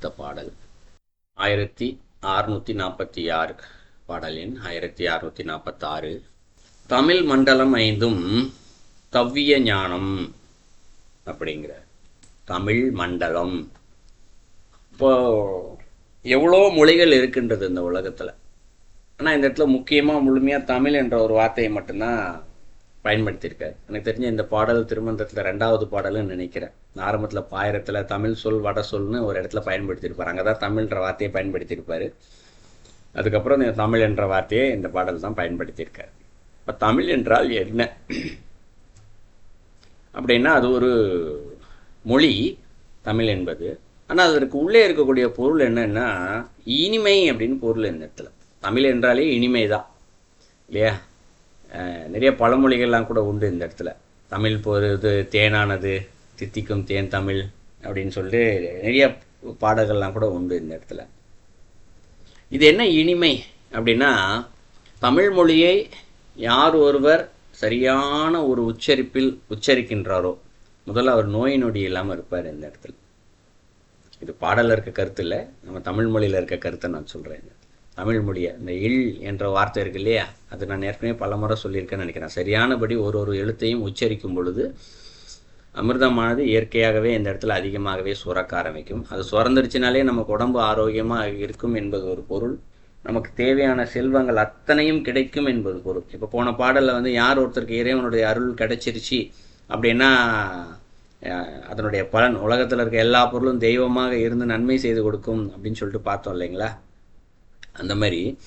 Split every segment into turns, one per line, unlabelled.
அடுத்த பாடல். ஆயிரத்தி அறுநூற்றி நாற்பத்தி ஆறு பாடல் எண் ஆயிரத்தி அறுநூற்றி நாற்பத்தாறு. தமிழ் மண்டலம் ஐந்தும் தவ்விய ஞானம் அப்படிங்கிற தமிழ் மண்டலம். இப்போ எவ்வளோ மொழிகள் இருக்கின்றது இந்த உலகத்தில். ஆனால் இந்த இடத்துல முக்கியமாக முழுமையாக தமிழ் என்ற ஒரு வார்த்தையை மட்டும்தான் பயன்படுத்தியிருக்காரு. எனக்கு தெரிஞ்ச இந்த பாடல் திருமந்தத்தில் ரெண்டாவது பாடல்னு நினைக்கிறேன். ஆரம்பத்தில் பாயிரத்தில் தமிழ் சொல் வட சொல்னு ஒரு இடத்துல பயன்படுத்தியிருப்பார். அங்கே தான் தமிழ்ன்ற வார்த்தையை பயன்படுத்தியிருப்பார். அதுக்கப்புறம் இந்த தமிழ் என்ற வார்த்தையை இந்த பாடல் தான் பயன்படுத்தியிருக்கார். இப்போ தமிழ் என்றால் என்ன? அப்படின்னா அது ஒரு மொழி தமிழ் என்பது. ஆனால் அதற்கு உள்ளே இருக்கக்கூடிய பொருள் என்னன்னா இனிமை அப்படின்னு பொருள் இந்த இடத்துல. தமிழ் என்றாலே இனிமை தான் இல்லையா? நிறைய பழமொழிகள்லாம் கூட உண்டு இந்த இடத்துல. தமிழ் பொறுது தேனானது தித்திக்கும் தேன் தமிழ் அப்படின்னு சொல்லிட்டு நிறைய பாடல்கள்லாம் கூட உண்டு இந்த இடத்துல. இது என்ன இனிமை அப்படின்னா தமிழ் மொழியை யார் ஒருவர் சரியான ஒரு உச்சரிப்பில் உச்சரிக்கின்றாரோ முதல்ல அவர் நோய் நொடி இல்லாமல் இருப்பார் இந்த இடத்துல. இது பாடலில் இருக்க கருத்து இல்லை நம்ம தமிழ் மொழியில் இருக்க கருத்தை நான் சொல்கிறேன் தமிழ் மொழியை இந்த இல் என்ற வார்த்தை இருக்கு இல்லையா? அது நான் ஏற்கனவே பல முறை சொல்லியிருக்கேன்னு நினைக்கிறேன். சரியானபடி ஒரு ஒரு எழுத்தையும் உச்சரிக்கும் பொழுது அமிர்தமானது இயற்கையாகவே இந்த இடத்துல அதிகமாகவே சுரக்க ஆரம்பிக்கும். அது சுரந்துருச்சுனாலே நமக்கு உடம்பு ஆரோக்கியமாக இருக்கும் என்பது ஒரு பொருள். நமக்கு தேவையான செல்வங்கள் அத்தனையும் கிடைக்கும் என்பது பொருள். இப்போ போன பாடலில் வந்து யார் ஒருத்தருக்கு இறைவனுடைய அருள் கிடைச்சிருச்சு அப்படின்னா அதனுடைய பலன் உலகத்தில் இருக்க எல்லா பொருளும் தெய்வமாக இருந்து நன்மை செய்து கொடுக்கும் அப்படின்னு சொல்லிட்டு பார்த்தோம் இல்லைங்களா? அந்த மாதிரி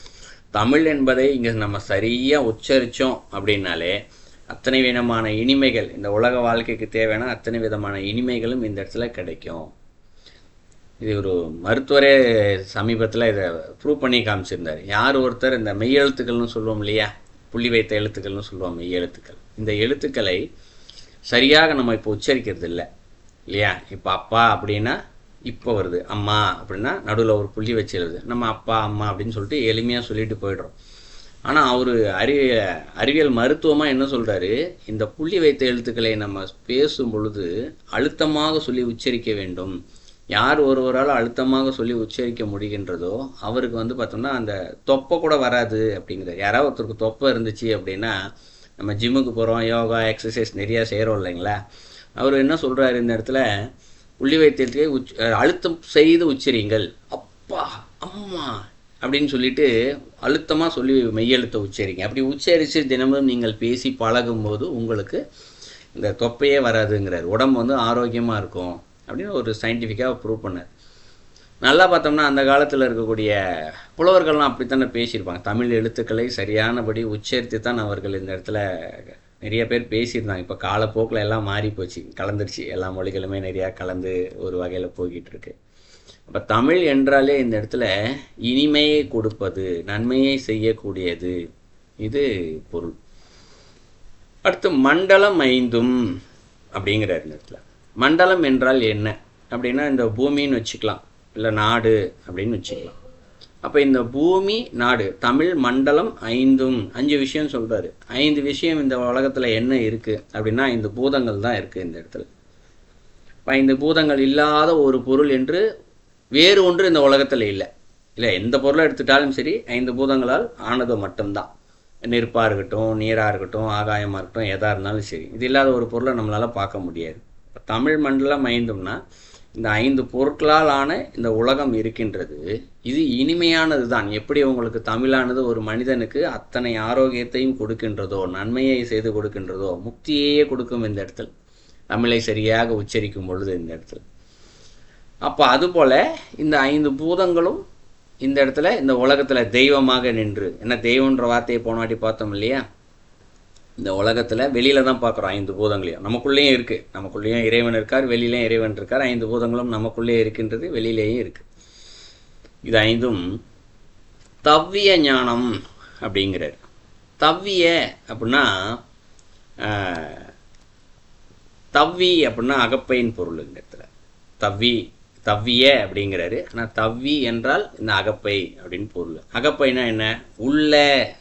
தமிழ் என்பதை இங்கே நம்ம சரியாக உச்சரித்தோம் அப்படின்னாலே அத்தனை விதமான இனிமைகள் இந்த உலக வாழ்க்கைக்கு தேவையான அத்தனை விதமான இனிமைகளும் இந்த இடத்துல கிடைக்கும். இது ஒரு மருத்துவரே சமீபத்தில் இதை ப்ரூவ் பண்ணி காமிச்சிருந்தார். யார் ஒருத்தர் இந்த மெய்யெழுத்துக்கள்னு சொல்லுவோம் இல்லையா? புள்ளி வைத்த எழுத்துக்கள்னு சொல்லுவோம் மெய்யெழுத்துக்கள் இந்த எழுத்துக்களை சரியாக நம்ம இப்போ உச்சரிக்கிறது இல்லை. இல்லையா? இப்போ அப்பா அப்படின்னா இப்போ வருது. அம்மா அப்படின்னா நடுவில் ஒரு புள்ளி வச்சு எழுது. நம்ம அப்பா அம்மா அப்படின்னு சொல்லிட்டு எளிமையாக சொல்லிட்டு போயிடுறோம். ஆனால் அவர் அறிவிய அறிவியல் மருத்துவமாக என்ன சொல்கிறாரு இந்த புள்ளி வைத்த எழுத்துக்களை நம்ம பேசும் பொழுது அழுத்தமாக சொல்லி உச்சரிக்க வேண்டும். யார் ஒருவரால் அழுத்தமாக சொல்லி உச்சரிக்க முடிகின்றதோ அவருக்கு வந்து பார்த்தோம்னா அந்த தொப்பை கூட வராது அப்படிங்கிறார். யாராவது ஒருத்தருக்கு தொப்பை இருந்துச்சு அப்படின்னா நம்ம ஜிம்முக்கு போகிறோம் யோகா எக்ஸசைஸ் நிறையா செய்கிறோம் இல்லைங்களா? அவர் என்ன சொல்கிறாரு இந்த இடத்துல? உள்ளி வைத்தியத்தை உச் அழுத்தம் செய்து உச்சரிங்கள் அப்பா அம்மா அப்படின்னு சொல்லிட்டு அழுத்தமாக சொல்லி மெய்யெழுத்தை உச்சரிங்க. அப்படி உச்சரித்து தினமும் நீங்கள் பேசி பழகும்போது உங்களுக்கு இந்த தொப்பையே வராதுங்கிறார். உடம்பு வந்து ஆரோக்கியமாக இருக்கும் அப்படின்னு ஒரு சயின்டிஃபிக்காக ப்ரூவ் பண்ணார். நல்லா பார்த்தோம்னா அந்த காலத்தில் இருக்கக்கூடிய புலவர்கள்லாம் அப்படித்தானே பேசியிருப்பாங்க. தமிழ் எழுத்துக்களை சரியானபடி உச்சரித்து தான் அவர்கள் இந்த இடத்துல நிறைய பேர் பேசியிருந்தாங்க. இப்போ காலப்போக்கில் எல்லாம் மாறி போச்சு கலந்துருச்சு. எல்லா மொழிகளுமே நிறையா கலந்து ஒரு வகையில் போய்கிட்டு இருக்கு அப்போ தமிழ் என்றாலே இந்த இடத்துல இனிமையை கொடுப்பது நன்மையை செய்யக்கூடியது. இது பொருள். அடுத்து மண்டலம் ஐந்தும் அப்படிங்கிறார் இந்த இடத்துல. மண்டலம் என்றால் என்ன? அப்படின்னா இந்த பூமின்னு வச்சுக்கலாம். இல்லை நாடு அப்படின்னு வச்சுக்கலாம். அப்போ இந்த பூமி நாடு தமிழ் மண்டலம் ஐந்தும். அஞ்சு விஷயம் சொல்கிறாரு ஐந்து விஷயம் இந்த உலகத்தில் என்ன இருக்குது அப்படின்னா ஐந்து பூதங்கள் தான் இருக்குது இந்த இடத்துல. இப்போ ஐந்து பூதங்கள் இல்லாத ஒரு பொருள் என்று வேறு ஒன்று இந்த உலகத்தில் இல்லை. இல்லை எந்த பொருளை எடுத்துட்டாலும் சரி ஐந்து பூதங்களால் ஆனது மட்டும்தான். நெருப்பாக இருக்கட்டும் நீராக இருக்கட்டும் ஆகாயமாக இருக்கட்டும் எதாக இருந்தாலும் சரி. இது இல்லாத ஒரு பொருளை நம்மளால் பார்க்க முடியாது. இப்போ தமிழ் மண்டலம் ஐந்தும்னா இந்த ஐந்து பொருட்களால் ஆன இந்த உலகம் இருக்கின்றது. இது இனிமையானது தான் எப்படி உங்களுக்கு தமிழானது ஒரு மனிதனுக்கு அத்தனை ஆரோக்கியத்தையும் கொடுக்கின்றதோ நன்மையை செய்து கொடுக்கின்றதோ முக்தியையே கொடுக்கும் இந்த இடத்துல. தமிழை சரியாக உச்சரிக்கும் பொழுது இந்த இடத்துல. அப்போ அதுபோல் இந்த ஐந்து பூதங்களும் இந்த இடத்துல இந்த உலகத்தில் தெய்வமாக நின்று என்ன தெய்வன்ற வார்த்தையை போன வாட்டி பார்த்தோம் இல்லையா? இந்த உலகத்தில் வெளியில தான் பார்க்குறோம் ஐந்து பூதங்களையும். நமக்குள்ளேயும் இருக்குது நமக்குள்ளேயும் இறைவன் இருக்கார் வெளியிலையும் இறைவன் இருக்கார். ஐந்து பூதங்களும் நமக்குள்ளே இருக்கின்றது வெளியிலேயும் இருக்குது இது ஐந்தும் தவ்விய ஞானம் அப்படிங்கிறார். தவ்விய அப்படின்னா தவ்வி அப்படின்னா அகப்பையின் பொருள் இந்த இடத்துல. தவ்வி தவ்விய அப்படிங்கிறாரு. ஆனால் தவ்வி என்றால் இந்த அகப்பை அப்படின்னு பொருள். அகப்பைனா என்ன? உள்ள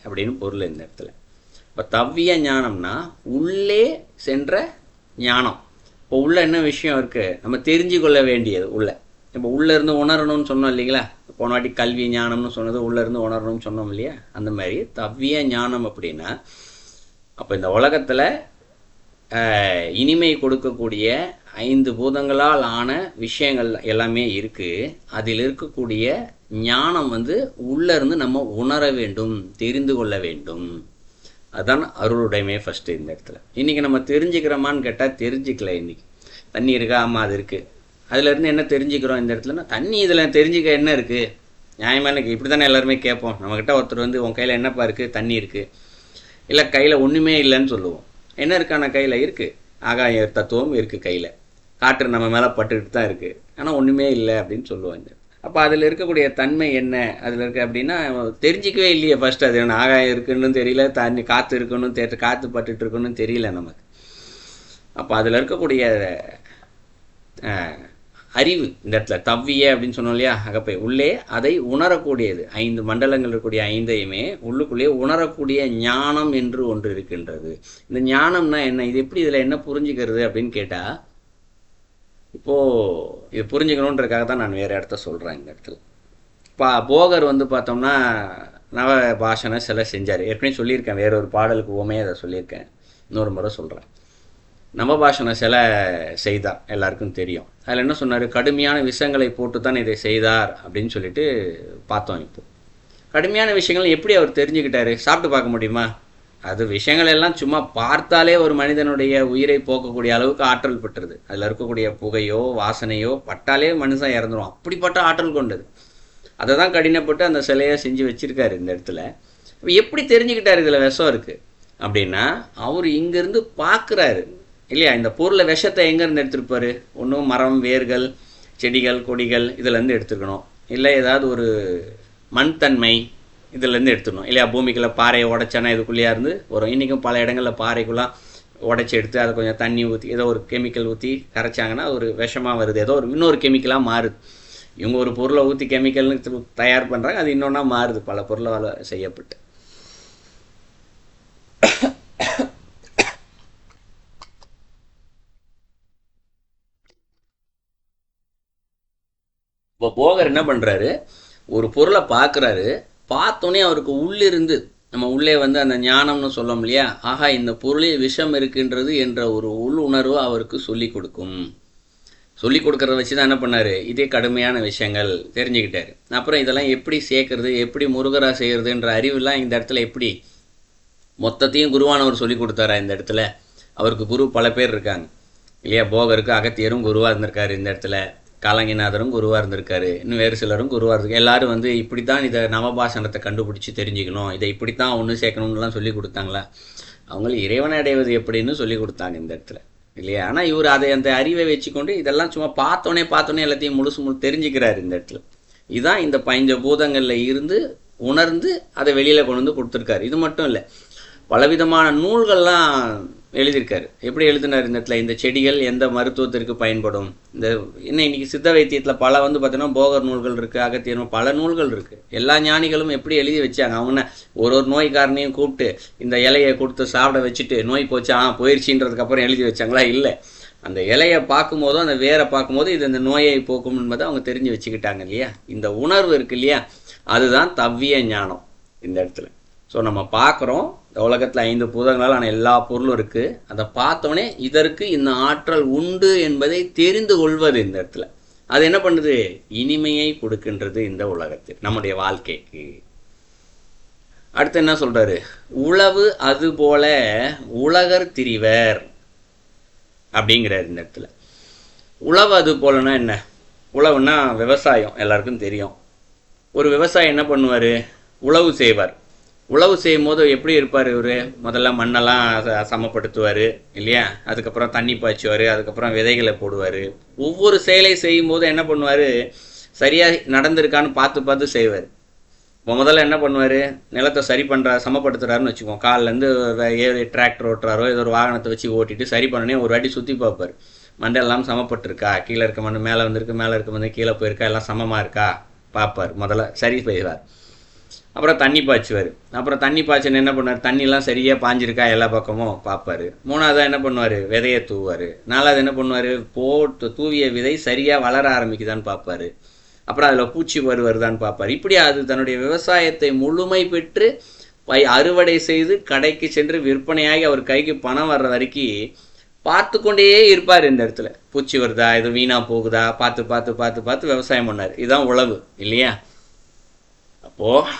அப்படின்னு பொருள் இந்த இடத்துல. இப்போ தவ்விய ஞானம்னா உள்ளே சென்ற ஞானம். இப்போ உள்ள என்ன விஷயம் இருக்குது நம்ம தெரிஞ்சு கொள்ள வேண்டியது உள்ள. இப்போ உள்ளேருந்து உணரணும்னு சொன்னோம் இல்லைங்களா? போன வாட்டி கல்வி ஞானம்னு சொன்னது உள்ளேருந்து உணரணும்னு சொன்னோம் இல்லையா? அந்த மாதிரி தவ்விய ஞானம் அப்படின்னா அப்போ இந்த உலகத்தில் இனிமை கொடுக்கக்கூடிய ஐந்து பூதங்களால் ஆன விஷயங்கள் எல்லாமே இருக்குது அதில் இருக்கக்கூடிய ஞானம் வந்து உள்ளேருந்து நம்ம உணர வேண்டும் தெரிந்து கொள்ள வேண்டும். அதான் அருளுடைமை ஃபஸ்ட்டு இந்த இடத்துல. இன்றைக்கி நம்ம தெரிஞ்சுக்கிறோமான்னு கேட்டால் தெரிஞ்சுக்கல இன்றைக்கி தண்ணி இருக்கா? ஆமாம் அது இருக்குது அதுலேருந்து என்ன தெரிஞ்சுக்கிறோம் இந்த இடத்துலனா தண்ணி இதில் தெரிஞ்சுக்க என்ன இருக்குது நியாயமான இருக்கு இப்படி தானே எல்லாருமே கேட்போம். நம்மக்கிட்ட ஒருத்தர் வந்து உன் கையில் என்னப்பா இருக்குது தண்ணி இருக்குது இல்லை கையில் ஒன்றுமே இல்லைன்னு சொல்லுவோம். என்ன இருக்கான கையில்? இருக்குது ஆகாய தத்துவம் இருக்குது கையில். காற்று நம்ம மேலே பட்டுக்கிட்டு தான் இருக்குது ஆனால் ஒன்றுமே இல்லை அப்படின்னு சொல்லுவோம் இந்த அப்போ அதில் இருக்கக்கூடிய தன்மை என்ன? அதில் இருக்குது அப்படின்னா தெரிஞ்சிக்கவே இல்லையே ஃபஸ்ட்டு அது. என்ன ஆகாயம் இருக்குன்னு தெரியல தண்ணி காற்று இருக்குன்னு தெ காற்று பட்டுட்டு இருக்குன்னு தெரியல நமக்கு. அப்போ அதில் இருக்கக்கூடிய அறிவு இந்த இடத்துல தவ்விய அப்படின்னு சொன்னோம் இல்லையா அகப்பை உள்ளே அதை உணரக்கூடியது. ஐந்து மண்டலங்கள் இருக்கக்கூடிய ஐந்தையுமே உள்ளுக்குள்ளேயே உணரக்கூடிய ஞானம் என்று ஒன்று இருக்கின்றது. இந்த ஞானம்னா என்ன? இது எப்படி இதில் என்ன புரிஞ்சுக்கிறது அப்படின்னு கேட்டால் இப்போது இது புரிஞ்சுக்கணுன்றதுக்காக தான் நான் வேறு இடத்த சொல்கிறேன் இந்த இடத்துல. பா போகர் வந்து பார்த்தோம்னா நவ பாஷனை சில செஞ்சார். ஏற்கனவே சொல்லியிருக்கேன் வேற ஒரு பாடலுக்கு உமே அதை சொல்லியிருக்கேன். இன்னொரு முறை சொல்கிறேன் நவபாஷண சிலை செய்தார் எல்லாருக்கும் தெரியும். அதில் என்ன சொன்னார்? கடுமையான விஷயங்களை போட்டு தான் இதை செய்தார் அப்படின்னு சொல்லிட்டு பார்த்தோம் இப்போ. கடுமையான விஷயங்கள் எப்படி அவர் தெரிஞ்சுக்கிட்டாரு? சாப்பிட்டு பார்க்க முடியுமா? அது விஷயங்கள் எல்லாம் சும்மா பார்த்தாலே ஒரு மனிதனுடைய உயிரை போக்கக்கூடிய அளவுக்கு ஆற்றல் பெற்றது. அதில் இருக்கக்கூடிய புகையோ வாசனையோ பட்டாலே மனுஷன் இறந்துடும் அப்படிப்பட்ட ஆற்றல் கொண்டது. அதை தான் கடினப்பட்டு அந்த சிலையை செஞ்சு வச்சிருக்காரு இந்த இடத்துல. எப்படி தெரிஞ்சுக்கிட்டார் இதில் விஷம் இருக்குது அப்படின்னா அவர் இங்கேருந்து பார்க்குறாரு இல்லையா? இந்த பொருளை விஷத்தை எங்கேருந்து எடுத்துருப்பாரு ஒன்றும் மரம் வேர்கள் செடிகள் கொடிகள் இதுலேருந்து எடுத்துக்கணும் இல்லை ஏதாவது ஒரு மண் தன்மை இதுலேருந்து எடுத்துடணும். இல்லையா பூமிக்குள்ளே பாறையை உடைச்சானா இதுக்குள்ளேயா இருந்து வரும். இன்றைக்கும் பல இடங்களில் பாறைக்குள்ளே உடச்சி எடுத்து அதை கொஞ்சம் தண்ணி ஊற்றி ஏதோ ஒரு கெமிக்கல் ஊற்றி கரைச்சாங்கன்னா ஒரு விஷமாக வருது. ஏதோ ஒரு இன்னொரு கெமிக்கலாக மாறுது. இவங்க ஒரு பொருளை ஊற்றி கெமிக்கல்னு தயார் பண்ணுறாங்க அது இன்னொன்றா மாறுது. பல பொருளால் செய்யப்பட்டு. இப்போ போகர் என்ன பண்ணுறாரு ஒரு பொருளை பார்க்குறாரு பார்த்தோன்னே அவருக்கு உள்ளிருந்து நம்ம உள்ளே வந்து அந்த ஞானம்னு சொல்லோம் இல்லையா? ஆஹா இந்த பொருளில் விஷம் இருக்கின்றது என்ற ஒரு உள் உணர்வு அவருக்கு சொல்லி கொடுக்கும். சொல்லி கொடுக்கறத வச்சு தான் என்ன பண்ணார்? இதே கடுமையான விஷயங்கள் தெரிஞ்சுக்கிட்டார். அப்புறம் இதெல்லாம் எப்படி சேர்க்கறது எப்படி முருகரா செய்கிறதுன்ற அறிவுலாம் இந்த இடத்துல எப்படி? மொத்தத்தையும் குருவானவர் சொல்லி கொடுத்தாரா இந்த இடத்துல? அவருக்கு குரு பல பேர் இருக்காங்க. இல்லையா? போகருக்கு அகத்தியரும் குருவாக இருந்திருக்காரு இந்த இடத்துல. காலங்கிநாதரும் குருவாக இருந்திருக்காரு. இன்னும் வேறு சிலரும் குருவாக இருக்கு எல்லாரும் வந்து இப்படி தான் இதை நவபாசனத்தை கண்டுபிடிச்சி தெரிஞ்சுக்கணும். இதை இப்படி தான் ஒன்று சேர்க்கணும்லாம் சொல்லி கொடுத்தாங்களா? அவங்களுக்கு இறைவனை அடைவது எப்படின்னு சொல்லி கொடுத்தாங்க இந்த இடத்துல. இல்லையா? ஆனால் இவர் அதை அந்த அறிவை வச்சுக்கொண்டு இதெல்லாம் சும்மா பார்த்தோன்னே பார்த்தோன்னே எல்லாத்தையும் முழுசு முழு தெரிஞ்சுக்கிறாரு இந்த இடத்துல. இதுதான் இந்த பஞ்ச பூதங்களில் இருந்து உணர்ந்து அதை வெளியில் கொண்டு வந்து கொடுத்துருக்காரு. இது மட்டும் இல்லை பலவிதமான நூல்கள்லாம் எழுதியிருக்காரு. எப்படி எழுதினார் இந்த இடத்துல? இந்த செடிகள் எந்த மருத்துவத்திற்கு பயன்படும்? இந்த என்ன இன்னைக்கு சித்த வைத்தியத்தில் பல வந்து பார்த்தீங்கன்னா போகர் நூல்கள் இருக்குது அகத்திய பல நூல்கள் இருக்குது எல்லா ஞானிகளும் எப்படி எழுதி வச்சாங்க? அவங்க ஒரு ஒரு நோய்க்காரனையும் கூப்பிட்டு இந்த இலையை கொடுத்து சாப்பிட வச்சுட்டு நோய் போச்சு? ஆ போயிடுச்சின்றதுக்கப்புறம் எழுதி வச்சாங்களா? இல்லை. அந்த இலையை பார்க்கும்போதும் அந்த வேரை பார்க்கும்போது இது இந்த நோயை போக்கும் என்பதை அவங்க தெரிஞ்சு வச்சுக்கிட்டாங்க இல்லையா? இந்த உணர்வு இருக்கு இல்லையா? அதுதான் தவ்விய ஞானம் இந்த இடத்துல. ஸோ நம்ம பார்க்குறோம் உலகத்தில் ஐந்து பூதங்களால் எல்லா பொருளும் இருக்குது அதை பார்த்தோன்னே இதற்கு இந்த ஆற்றல் உண்டு என்பதை தெரிந்து கொள்வது இந்த இடத்துல. அது என்ன பண்ணுது? இனிமையை கொடுக்கின்றது இந்த உலகத்தில் நம்முடைய வாழ்க்கைக்கு. அடுத்து என்ன சொல்றாரு? உழவு அதுபோல உலகர் திரிவர் அப்படிங்கிறார் இந்த இடத்துல. உழவு அது போலனா என்ன? உழவுன்னா விவசாயம் எல்லாருக்கும் தெரியும். ஒரு விவசாயி என்ன பண்ணுவார்? உழவு செய்வார். உழவு செய்யும் போது எப்படி இருப்பார் இவர்? முதல்ல மண்ணெல்லாம் சமப்படுத்துவார் இல்லையா? அதுக்கப்புறம் தண்ணி பாய்ச்சுவார் அதுக்கப்புறம் விதைகளை போடுவார். ஒவ்வொரு செயலை செய்யும் போது என்ன பண்ணுவார்? சரியாக நடந்திருக்கான்னு பார்த்து பார்த்து செய்வார். இப்போ முதல்ல என்ன பண்ணுவார்? நிலத்தை சரி பண்ணுறா சமப்படுத்துறாருன்னு வச்சுக்கோங்க காலிலேருந்து ஏறி டிராக்டர் ஓட்டுறாரோ ஏதோ ஒரு வாகனத்தை வச்சு ஓட்டிட்டு சரி பண்ணனே ஒரு வாட்டி சுற்றி பார்ப்பார். மண்டெல்லாம் சமப்பட்டிருக்கா? கீழே இருக்க மண் மேலே வந்திருக்கு மேலே இருக்க மண் கீழே போயிருக்கா? எல்லாம் சமமாக இருக்கா? பார்ப்பார். முதல்ல சரி செய்வார். அப்புறம் தண்ணி பாய்ச்சுவார். அப்புறம் தண்ணி பாய்ச்சல் என்ன பண்ணுவார்? தண்ணிலாம் சரியாக பாஞ்சிருக்கா எல்லா பக்கமும் பார்ப்பாரு மூணாவதாக என்ன பண்ணுவார்? விதையை தூவார் நாலாவது என்ன பண்ணுவார்? போட்டு தூவிய விதை சரியாக வளர ஆரம்பிக்குதான்னு பார்ப்பாரு அப்புறம் அதில் பூச்சி வருவருதான்னு பார்ப்பார் இப்படி அது தன்னுடைய விவசாயத்தை முழுமை பெற்று பை அறுவடை செய்து கடைக்கு சென்று விற்பனையாகி அவர் கைக்கு பணம் வர்ற வரைக்கும் பார்த்து கொண்டே இருப்பார் இந்த இடத்துல. பூச்சி வருதா? இது வீணாக போகுதா? பார்த்து பார்த்து பார்த்து பார்த்து விவசாயம் பண்ணார். இதுதான் உழவு இல்லையா? அப்போது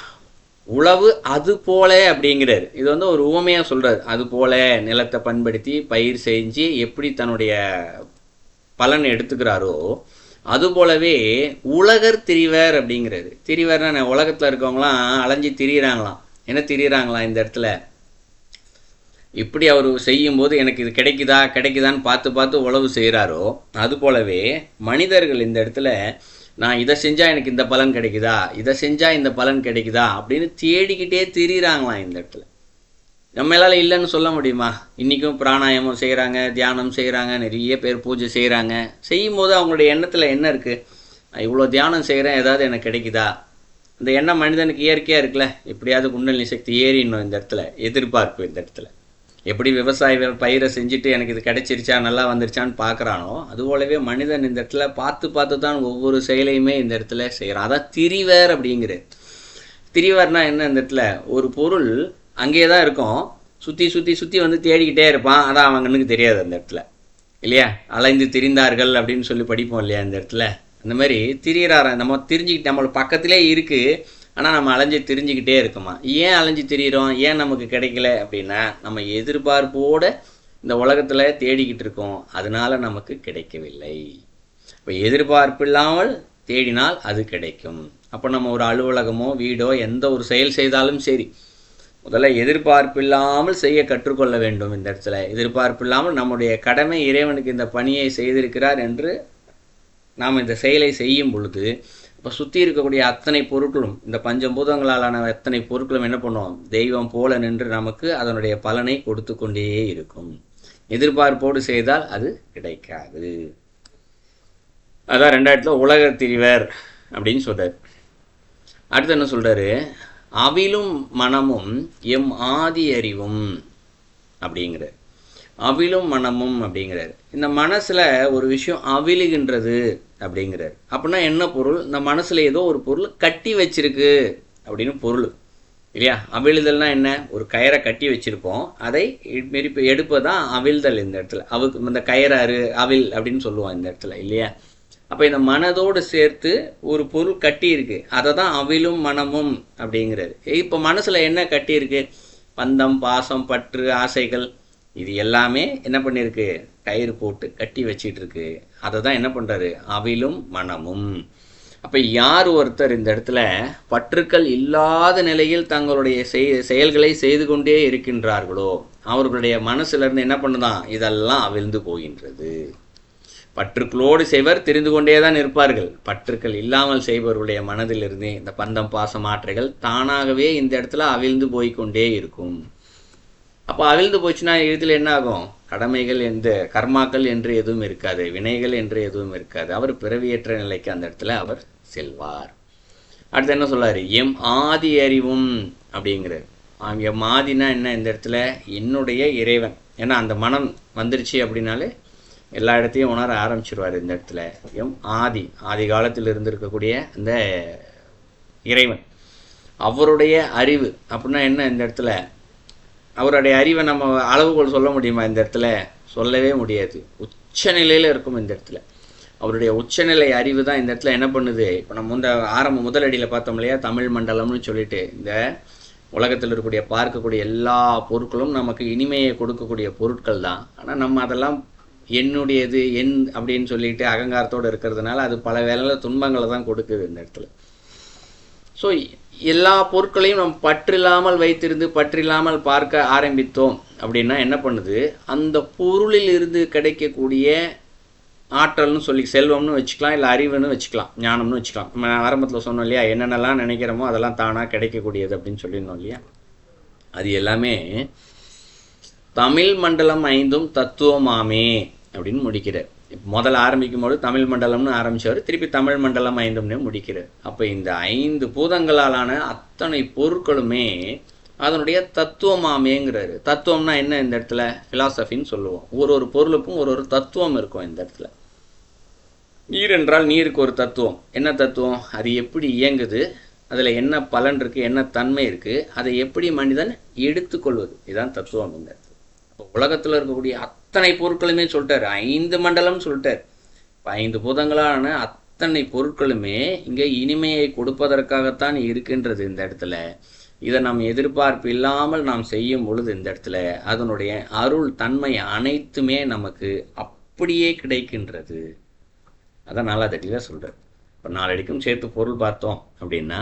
உழவு அது போல அப்படிங்கிறார். இது வந்து ஒரு உவமையாக சொல்கிறார் அது போல நிலத்தை பண்படுத்தி பயிர் செஞ்சு எப்படி தன்னுடைய பலன் எடுத்துக்கிறாரோ அது போலவே உலகர் திரிவர் அப்படிங்கிறது திரிவர்னா உலகத்தில் இருக்கவங்களாம் அலைஞ்சு திரியிறாங்களாம். என்ன திரியிறாங்களாம் இந்த இடத்துல? இப்படி அவர் செய்யும்போது எனக்கு இது கிடைக்குதா? கிடைக்குதான்னு பார்த்து பார்த்து உழவு செய்கிறாரோ அது போலவே மனிதர்கள் இந்த இடத்துல நான் இதை செஞ்சால் எனக்கு இந்த பலன் கிடைக்குதா? இதை செஞ்சால் இந்த பலன் கிடைக்குதா? அப்படின்னு தேடிக்கிட்டே திரியிறாங்களாம் இந்த இடத்துல. நம்மளால் இல்லைன்னு சொல்ல முடியுமா? இன்றைக்கும் பிராணாயாமம் செய்கிறாங்க தியானம் செய்கிறாங்க நிறைய பேர் பூஜை செய்கிறாங்க செய்யும் போது அவங்களுடைய எண்ணத்தில் என்ன இருக்குது நான் இவ்வளோ தியானம் செய்கிறேன் ஏதாவது எனக்கு கிடைக்குதா? இந்த எண்ணம் மனிதனுக்கு இயற்கையாக இருக்குல்ல? எப்படியாவது குண்டலினி சக்தி ஏறிடணும் இந்த இடத்துல எதிர்பார்ப்பு இந்த இடத்துல. எப்படி விவசாய பயிரை செஞ்சுட்டு எனக்கு இது கிடைச்சிருச்சா நல்லா வந்துருச்சான்னு பார்க்குறானோ அதுபோலவே மனிதன் இந்த இடத்துல பார்த்து பார்த்து தான் ஒவ்வொரு செயலையுமே இந்த இடத்துல செய்கிறான் அதான் திரிவர் அப்படிங்கிறது. திரிவர்னா என்ன இந்த இடத்துல? ஒரு பொருள் அங்கேயே தான் இருக்கும். சுற்றி சுற்றி சுற்றி வந்து தேடிக்கிட்டே இருப்பான். அதான் அவனுக்கு தெரியாது அந்த இடத்துல. இல்லையா? அலைந்து திரிந்தார்கள் அப்படின்னு சொல்லி படிப்போம் இல்லையா இந்த இடத்துல? அந்த மாதிரி திரியிறாரன் நம்ம தெரிஞ்சுக்கிட்டு நம்மளோட பக்கத்திலே இருக்குது ஆனால் நம்ம அலைஞ்சு திரிஞ்சுக்கிட்டே இருக்கோமா? ஏன் அலைஞ்சு திரியிறோம்? ஏன் நமக்கு கிடைக்கல அப்படின்னா நம்ம எதிர்பார்ப்போடு இந்த உலகத்தில் தேடிக்கிட்டு இருக்கோம். அதனால நமக்கு கிடைக்கவில்லை. இப்போ எதிர்பார்ப்பு இல்லாமல் தேடினால் அது கிடைக்கும். அப்போ நம்ம ஒரு அலுவலகமோ வீடோ எந்த ஒரு செயல் செய்தாலும் சரி முதல்ல எதிர்பார்ப்பு இல்லாமல் செய்ய கற்றுக்கொள்ள வேண்டும் இந்த இடத்துல. எதிர்பார்ப்பு இல்லாமல் நம்முடைய கடமை இறைவனுக்கு இந்த பணியை செய்திருக்கிறார் என்று நாம் இந்த செயலை செய்யும் பொழுது இப்போ சுற்றி இருக்கக்கூடிய அத்தனை பொருட்களும் இந்த பஞ்சபூதங்களாலான அத்தனை பொருட்களும் என்ன பண்ணுவோம் தெய்வம் போல நின்று நமக்கு அதனுடைய பலனை கொடுத்து கொண்டே இருக்கும். எதிர்பார்ப்போடு செய்தால் அது கிடைக்காது. அதான் ரெண்டாயிரத்துல உலக திரிவர் அப்படின்னு சொல்றாரு. அடுத்து என்ன சொல்றாரு? அவிலும் மனமும் எம் ஆதி அறிவும் அப்படிங்கிறார். அவிலும் மனமும் அப்படிங்கிறார். இந்த மனசுல ஒரு விஷயம் அவிழுகின்றது. அப்படிங்கிறார். அப்படின்னா என்ன பொருள்? இந்த மனசில் ஏதோ ஒரு பொருள் கட்டி வச்சிருக்கு அப்படின்னு பொருள். இல்லையா? அவிழுதல்னா என்ன? ஒரு கயரை கட்டி வச்சிருப்போம். அதை மெரிப்பு எடுப்பதான் அவிழ்தல் இந்த இடத்துல. அவுக்கு இந்த கயரை அவிழ் அவில் அப்படின்னு சொல்லுவோம் இந்த இடத்துல. இல்லையா? அப்போ இந்த மனதோடு சேர்த்து ஒரு பொருள் கட்டியிருக்கு. அதை தான் அவிலும் மனமும் அப்படிங்கிறது இப்போ மனசில் என்ன கட்டியிருக்கு? பந்தம் பாசம் பற்று ஆசைகள் இது எல்லாமே என்ன பண்ணியிருக்கு? கயிறு போட்டு கட்டி வச்சிட்டு இருக்கு அதை தான் என்ன பண்றாரு? அவிலும் மனமும். அப்ப யார் ஒருத்தர் இந்த இடத்துல பற்றுக்கள் இல்லாத நிலையில் தங்களுடைய செய்- செயல்களை செய்து கொண்டே இருக்கின்றார்களோ அவர்களுடைய மனசுல இருந்து என்ன பண்ணுதான்? இதெல்லாம் அவிழ்ந்து போகின்றது. பற்றுக்களோடு செய்வர் தெரிந்து கொண்டே தான் இருப்பார்கள். பற்றுக்கள் இல்லாமல் செய்பவர்களுடைய மனதிலிருந்து இந்த பந்தம் பாசம் ஆற்றைகள் தானாகவே இந்த இடத்துல அவிழ்ந்து போய்க்கொண்டே இருக்கும். அப்போ அவிழ்ந்து போச்சுன்னா இதில் என்ன ஆகும்? கடமைகள் எந்த கர்மாக்கள் என்று எதுவும் இருக்காது. வினைகள் என்று எதுவும் இருக்காது. அவர் பிறவியற்ற நிலைக்கு அந்த இடத்துல அவர் செல்வார். அடுத்து என்ன சொல்றாரு? எம் ஆதி அறிவும் அப்படிங்கிறது எம் ஆதினா என்ன? இந்த இடத்துல என்னுடைய இறைவன். ஏன்னா அந்த மனம் வந்துருச்சு அப்படின்னாலே எல்லா இடத்தையும் உணர ஆரம்பிச்சிருவார் இந்த இடத்துல. எம் ஆதி. ஆதி காலத்தில் இருந்திருக்கக்கூடிய அந்த இறைவன். அவருடைய அறிவு அப்படின்னா என்ன இந்த இடத்துல? அவருடைய அறிவை நம்ம அளவுகோல் சொல்ல முடியுமா இந்த இடத்துல? சொல்லவே முடியாது. உச்சநிலையில் இருக்கும் இந்த இடத்துல. அவருடைய உச்சநிலை அறிவு தான் இந்த இடத்துல என்ன பண்ணுது? இப்போ நம்ம முந்த ஆரம்ப முதலடியில் பார்த்தோம் இல்லையா? தமிழ் மண்டலம்னு சொல்லிட்டு இந்த உலகத்தில் இருக்கக்கூடிய பார்க்கக்கூடிய எல்லா பொருட்களும் நமக்கு இனிமையை கொடுக்கக்கூடிய பொருட்கள் தான். ஆனால் நம்ம அதெல்லாம் என்னுடையது என் அப்படின்னு சொல்லிட்டு அகங்காரத்தோடு இருக்கிறதுனால அது பல வேலையில் துன்பங்களை தான் கொடுக்குது இந்த இடத்துல. ஸோ எல்லா பொருட்களையும் நம்ம பற்றில்லாமல் வைத்திருந்து பற்றில்லாமல் பார்க்க ஆரம்பித்தோம். அப்படின்னா என்ன பண்ணுது? அந்த பொருளில் இருந்து கிடைக்கக்கூடிய ஆற்றல்னு சொல்லி செல்வம்னு வச்சுக்கலாம் இல்லை அறிவுன்னு வச்சுக்கலாம் ஞானம்னு வச்சுக்கலாம். நம்ம ஆரம்பத்தில் சொன்னோம் இல்லையா என்னென்னலாம் நினைக்கிறோமோ அதெல்லாம் தானாக கிடைக்கக்கூடியது அப்படின்னு சொல்லியிருந்தோம் இல்லையா? அது எல்லாமே தமிழ் மண்டலம் ஐந்தும் தத்துவமாமே அப்படின்னு முடிக்கிறார். முதல்ல ஆரம்பிக்கும் போது தமிழ் மண்டலம்னு ஆரம்பித்தவர் திருப்பி தமிழ் மண்டலம் ஐந்தும்னே முடிக்கிறார். அப்போ இந்த ஐந்து பூதங்களாலான அத்தனை பொருட்களுமே அதனுடைய தத்துவமாமேங்கிறாரு. தத்துவம்னா என்ன இந்த இடத்துல? ஃபிலாசபின்னு சொல்லுவோம். ஒரு ஒரு பொருளுக்கும் ஒரு ஒரு தத்துவம் இருக்கும் இந்த இடத்துல. நீர் என்றால் நீருக்கு ஒரு தத்துவம். என்ன தத்துவம்? அது எப்படி இயங்குது? அதில் என்ன பலன் இருக்குது என்ன தன்மை இருக்குது அதை எப்படி மனிதன் எடுத்துக்கொள்வது? இதுதான் தத்துவம் இந்த இடத்துல. உலகத்தில் இருக்கக்கூடிய அத்தனை பொருட்களுமே சொல்லிட்டாரு. ஐந்து மண்டலம் சொல்லிட்டார். இப்போ ஐந்து பூதங்களான அத்தனை பொருட்களுமே இங்கே இனிமையை கொடுப்பதற்காகத்தான் இருக்கின்றது இந்த இடத்துல. இதை நாம் எதிர்பார்ப்பு இல்லாமல் நாம் செய்யும் பொழுது இந்த இடத்துல அதனுடைய அருள் தன்மை அனைத்துமே நமக்கு அப்படியே கிடைக்கின்றது. அதை நல்லா தெளிவாக சொல்கிறார் இப்போ நாளடிக்கும் சேர்த்து பொருள் பார்த்தோம் அப்படின்னா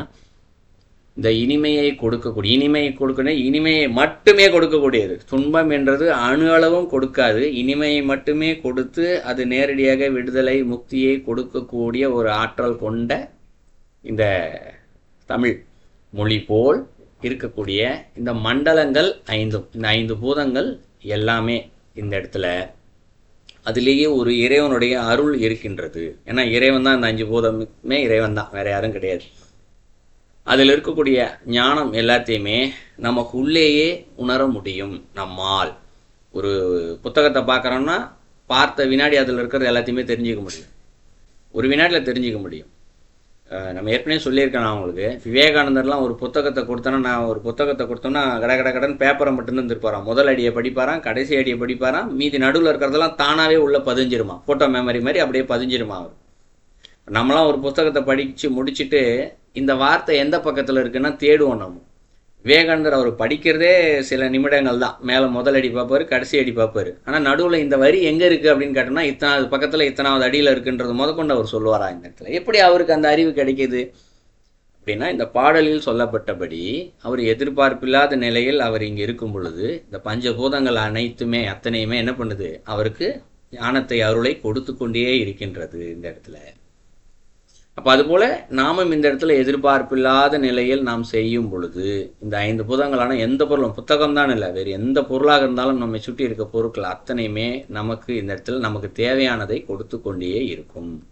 இந்த இனிமையை கொடுக்கக்கூடிய இனிமையை கொடுக்கணும் இனிமையை மட்டுமே கொடுக்கக்கூடியது. துன்பம் என்றது அணு அளவும் கொடுக்காது. இனிமையை மட்டுமே கொடுத்து அது நேரடியாக விடுதலை முக்தியை கொடுக்கக்கூடிய ஒரு ஆற்றல் கொண்ட இந்த தமிழ் மொழி போல் இருக்கக்கூடிய இந்த மண்டலங்கள் ஐந்தும் இந்த ஐந்து பூதங்கள் எல்லாமே இந்த இடத்துல அதுலேயே ஒரு இறைவனுடைய அருள் இருக்கின்றது. ஏன்னா இறைவன் தான் இந்த அஞ்சு பூதமுமே இறைவன் தான் வேறு யாரும் கிடையாது. அதில் இருக்கக்கூடிய ஞானம் எல்லாத்தையுமே நமக்கு உள்ளேயே உணர முடியும். நம்மால். ஒரு புத்தகத்தை பார்க்குறோம்னா பார்த்த வினாடி அதில் இருக்கிறது எல்லாத்தையுமே தெரிஞ்சுக்க முடியும். ஒரு வினாடியில் தெரிஞ்சுக்க முடியும். நம்ம ஏற்கனவே சொல்லியிருக்கேன் நான் உங்களுக்கு. விவேகானந்தர்லாம் ஒரு புத்தகத்தை கொடுத்தோன்னா நான் ஒரு புத்தகத்தை கொடுத்தோன்னா கட கட கடன்னு பேப்பரை மட்டும்தான் திருப்பாராம் முதல் அடியை படிப்பாராம் கடைசி அடியை படிப்பாராம். மீதி நடுவில் இருக்கிறதெல்லாம் தானாகவே உள்ளே பதிஞ்சிருமா ஃபோட்டோ மெமரி மாதிரி அப்படியே பதிஞ்சிருமா அவர். நம்மளாம் ஒரு புத்தகத்தை படித்து முடிச்சுட்டு இந்த வார்த்தை எந்த பக்கத்தில் இருக்குன்னா தேடுவோம் நம்ம. விவேகானந்தர் அவர் படிக்கிறதே சில நிமிடங்கள் தான். மேலே முதல் அடி பார்ப்பாரு கடைசி அடி பார்ப்பார். ஆனால் நடுவில் இந்த வரி எங்கே இருக்குது அப்படின்னு கேட்டோம்னா இத்தனாவது பக்கத்தில் இத்தனாவது அடியில் இருக்குன்றது முதற்கொண்டு அவர் சொல்லுவாரா இந்த இடத்துல. எப்படி அவருக்கு அந்த அறிவு கிடைக்கிது? அப்படின்னா இந்த பாடலில் சொல்லப்பட்டபடி அவர் எதிர்பார்ப்பில்லாத நிலையில் அவர் இங்கே இருக்கும் பொழுது இந்த பஞ்சபூதங்கள் அனைத்துமே அத்தனையுமே என்ன பண்ணுது? அவருக்கு ஞானத்தை அருளை கொடுத்து கொண்டே இருக்கின்றது இந்த இடத்துல. அப்போ அதுபோல் நாமும் இந்த இடத்துல எதிர்பார்ப்பில்லாத நிலையில் நாம் செய்யும் பொழுது இந்த ஐந்து புதங்களான எந்த பொருளும் புத்தகம் தான் இல்லை வேறு எந்த பொருளாக இருந்தாலும் நம்மை சுற்றி இருக்க பொருட்கள் அத்தனையுமே நமக்கு இந்த இடத்துல நமக்கு தேவையானதை கொடுத்து கொண்டே இருக்கும்.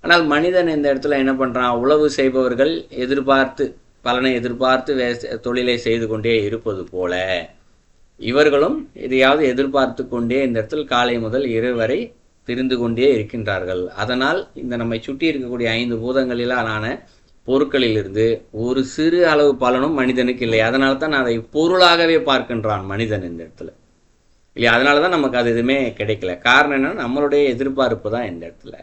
ஆனால் மனிதன் இந்த இடத்துல என்ன பண்ணுறான் உழவு செய்பவர்கள் எதிர்பார்த்து பலனை எதிர்பார்த்து வே தொழிலை செய்து கொண்டே இருப்பது போல இவர்களும் எதையாவது எதிர்பார்த்து கொண்டே இந்த இடத்தில் காலை முதல் இரவு வரை திரிந்து கொண்டே இருக்கின்றார்கள். அதனால் இந்த நம்மை சுற்றி இருக்கக்கூடிய ஐந்து பூதங்களிலான பொருட்களிலிருந்து ஒரு சிறு அளவு பலனும் மனிதனுக்கு இல்லை. அதனால தான் அதை பொருளாகவே பார்க்கின்றான் மனிதன் இந்த இடத்துல. இல்லையா? அதனால தான் நமக்கு அது எதுவுமே கிடைக்கல. காரணம் என்னன்னா நம்மளுடைய எதிர்பார்ப்பு தான் இந்த இடத்துல.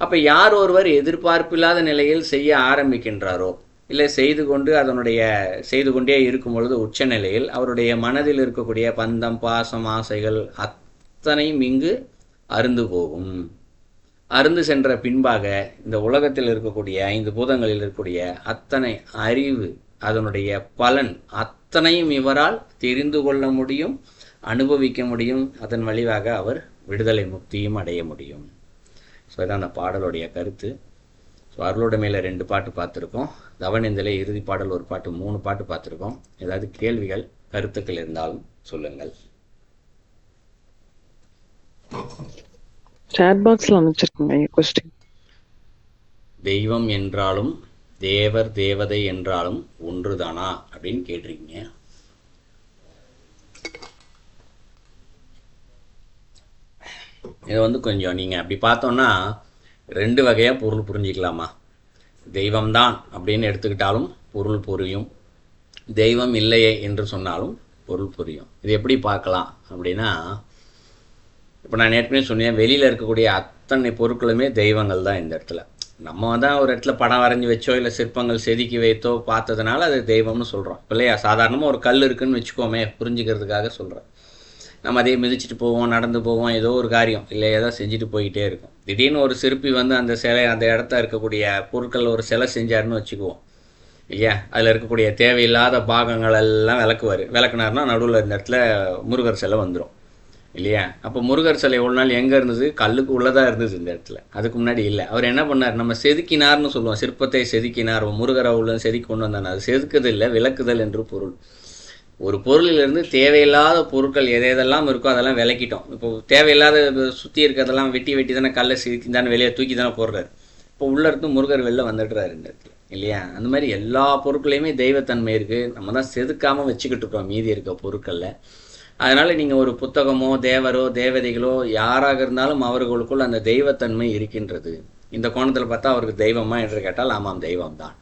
அப்போ யார் ஒருவர் எதிர்பார்ப்பில்லாத நிலையில் செய்ய ஆரம்பிக்கின்றாரோ இல்லை செய்து கொண்டு அதனுடைய செய்து கொண்டே இருக்கும் பொழுது உச்ச நிலையில் அவருடைய மனதில் இருக்கக்கூடிய பந்தம் பாசம் ஆசைகள் அத் அத்தனையும் இங்கு அருந்து போகும். அருந்து சென்ற பின்பாக இந்த உலகத்தில் இருக்கக்கூடிய ஐந்து பூதங்களில் இருக்கக்கூடிய அத்தனை அறிவு அதனுடைய பலன் அத்தனையும் இவரால் தெரிந்து கொள்ள முடியும் அனுபவிக்க முடியும். அதன் வழிவாக அவர் விடுதலை முக்தியும் அடைய முடியும். ஸோ இதான் அந்த பாடலுடைய கருத்து. ஸோ அருளோட மேலே ரெண்டு பாட்டு பார்த்துருக்கோம். தவனிந்திலே இறுதி பாடல் ஒரு பாட்டு மூணு பாட்டு பார்த்துருக்கோம். ஏதாவது கேள்விகள் கருத்துக்கள் இருந்தாலும் சொல்லுங்கள்.
சாட் பாக்ஸ்ல அனுப்பிச்சிருக்கோங்க கொஸ்டின்
தெய்வம் என்றாலும் தேவர் தேவதை என்றாலும் ஒன்றுதானா அப்படின்னு கேட்டிருக்கீங்க. இதை வந்து கொஞ்சம் நீங்கள் அப்படி பார்த்தோன்னா ரெண்டு வகையாக பொருள் புரிஞ்சிக்கலாமா? தெய்வம்தான் அப்படின்னு எடுத்துக்கிட்டாலும் பொருள் புரியும். தெய்வம் இல்லையே என்று சொன்னாலும் பொருள் புரியும். இது எப்படி பார்க்கலாம் அப்படின்னா இப்போ நான் ஏற்கனவே சொன்னேன் வெளியில் இருக்கக்கூடிய அத்தனை பொருட்களுமே தெய்வங்கள் தான் இந்த இடத்துல. நம்ம தான் ஒரு இடத்துல படம் வரைஞ்சி வச்சோ இல்லை சிற்பங்கள் செதுக்கி வைத்தோ பார்த்ததுனால அது தெய்வம்னு சொல்கிறோம் இல்லையா? சாதாரணமாக ஒரு கல் இருக்குன்னு வச்சுக்கோமே புரிஞ்சுக்கிறதுக்காக சொல்கிறேன் நம்ம அதே மிதிச்சிட்டு போவோம் நடந்து போவோம் ஏதோ ஒரு காரியம் இல்லை ஏதோ செஞ்சுட்டு போய்கிட்டே இருக்கும். திடீர்னு ஒரு சிற்பி வந்து அந்த சிலை அந்த இடத்த இருக்கக்கூடிய பொருட்கள் ஒரு சிலை செஞ்சாருன்னு வச்சுக்குவோம். இல்லையா? அதில் இருக்கக்கூடிய தேவையில்லாத பாகங்கள் எல்லாம் விளக்குவார். விளக்குனாருன்னா நடுவில் இந்த இடத்துல முருகர் சிலை வந்துடும் இல்லையா? அப்போ முருகர் சிலை ஒரு நாள் எங்கே இருந்தது? கல்லுக்கு உள்ளதாக இருந்தது இந்த இடத்துல. அதுக்கு முன்னாடி இல்லை. அவர் என்ன பண்ணார்? நம்ம செதுக்கினார்னு சொல்லுவோம். சிற்பத்தை செதுக்கினார். முருகரை உள்ள செதுக்கி கொண்டு வந்தான். அது செதுக்குதல் இல்லை விளக்குதல் என்று பொருள். ஒரு பொருளிலிருந்து தேவையில்லாத பொருட்கள் எது எதெல்லாம் இருக்கோ அதெல்லாம் விளக்கிட்டோம். இப்போ தேவையில்லாத சுற்றி இருக்கிறதெல்லாம் வெட்டி வெட்டி தானே கல்லை சிரிக்கி தானே வெளியே தூக்கி தானே போடுறாரு. இப்போ உள்ள இருந்து முருகர் வெளில வந்துடுறாரு இந்த இடத்துல. இல்லையா? அந்த மாதிரி எல்லா பொருட்களையுமே தெய்வத்தன்மை இருக்குது நம்ம தான் செதுக்காமல் வச்சுக்கிட்டு இருக்கோம். மீதி இருக்க பொருட்களில். அதனால் நீங்கள் ஒரு புத்தகமோ தேவரோ தேவதைகளோ யாராக இருந்தாலும் அவர்களுக்குள் அந்த தெய்வத்தன்மை இருக்கின்றது. இந்த கோணத்தில் பார்த்தா அவருக்கு தெய்வமா என்று கேட்டால் ஆமாம் தெய்வம் தான்